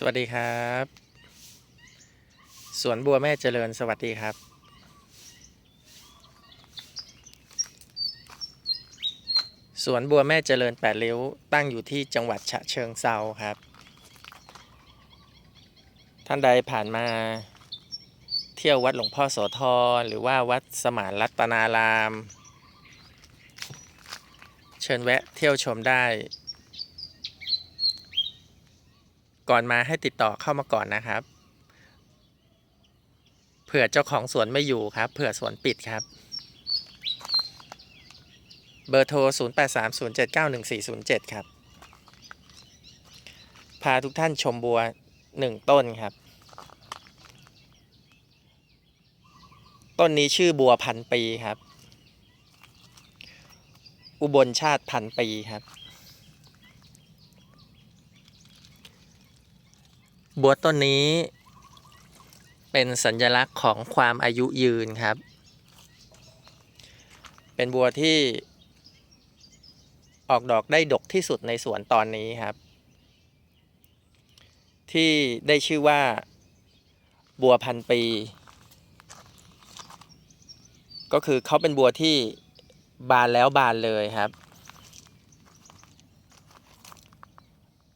สวัสดีครับ สวนบัวแม่เจริญสวัสดีครับ สวนบัวแม่เจริญแปดริ้วตั้งอยู่ที่จังหวัดฉะเชิงเซาครับ ท่านใดผ่านมาเที่ยววัดหลวงพ่อโสธรหรือว่าวัดสมานรัตนาราม เชิญแวะเที่ยวชมได้ ก่อนมาให้ติดต่อเข้ามาก่อนนะครับ เผื่อเจ้าของสวนไม่อยู่ครับ เผื่อสวนปิดครับ เบอร์โทร 0830791407 ครับ พาทุกท่านชมบัว 1 ต้นครับ ต้นนี้ชื่อบัวพันปีครับ อุบลชาติพันปีครับ บัวต้นนี้ เป็นสัญลักษณ์ของความอายุยืนครับ เป็นบัวที่ออกดอกได้ดกที่สุดในสวนตอนนี้ครับ ที่ได้ชื่อว่า บัวพันปี ก็คือเขาเป็นบัวที่บานแล้วบานเลยครับ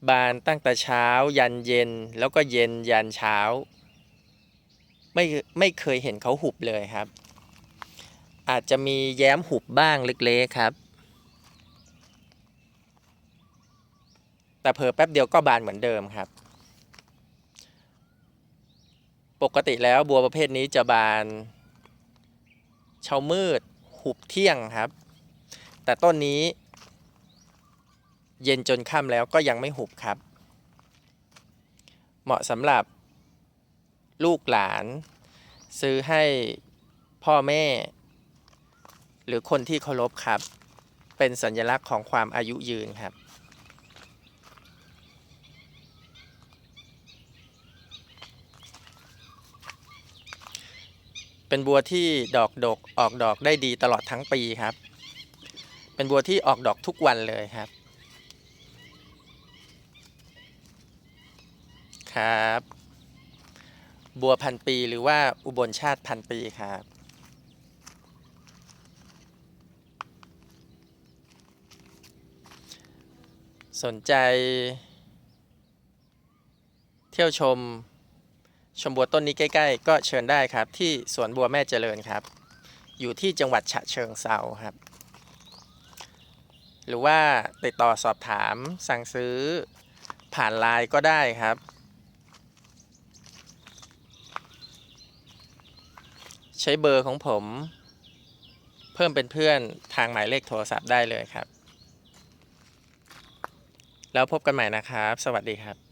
บานตั้งแต่เช้า ยันเย็นแล้วก็เย็นยันเช้า ไม่ไม่เคยเห็นเขาหุบเลยครับ อาจจะมีแย้มหุบบ้างเล็กๆครับ แต่เพอแป๊บเดียวก็บานเหมือนเดิมครับ ปกติแล้วบัวประเภทนี้จะบานเช้ามืดหุบเที่ยงครับ แต่ต้นนี้ เย็นจนค่ำแล้วก็ยังไม่หุบครับ เหมาะสำหรับลูกหลาน ซื้อให้พ่อแม่ หรือคนที่เคารพครับ เป็นสัญลักษณ์ของความอายุยืนครับ เป็นบัวที่ดอกดกออกดอกได้ดีตลอดทั้งปีครับ เป็นบัวที่ออกดอกทุกวันเลยครับ ครับ บัวพันปีหรือว่าอุบลชาติพันปีครับสนใจ เที่ยวชม ชมบัวต้นนี้ใกล้ ๆ ก็เชิญได้ครับ ที่สวนบัวแม่เจริญครับ อยู่ที่จังหวัดฉะเชิงเซาครับ หรือว่าติดต่อสอบถามสั่งซื้อผ่านไลน์ก็ได้ครับ ใช้เบอร์ของผม เพิ่มเป็นเพื่อนทางหมายเลขโทรศัพท์ได้เลยครับ แล้วพบกันใหม่นะครับ สวัสดีครับ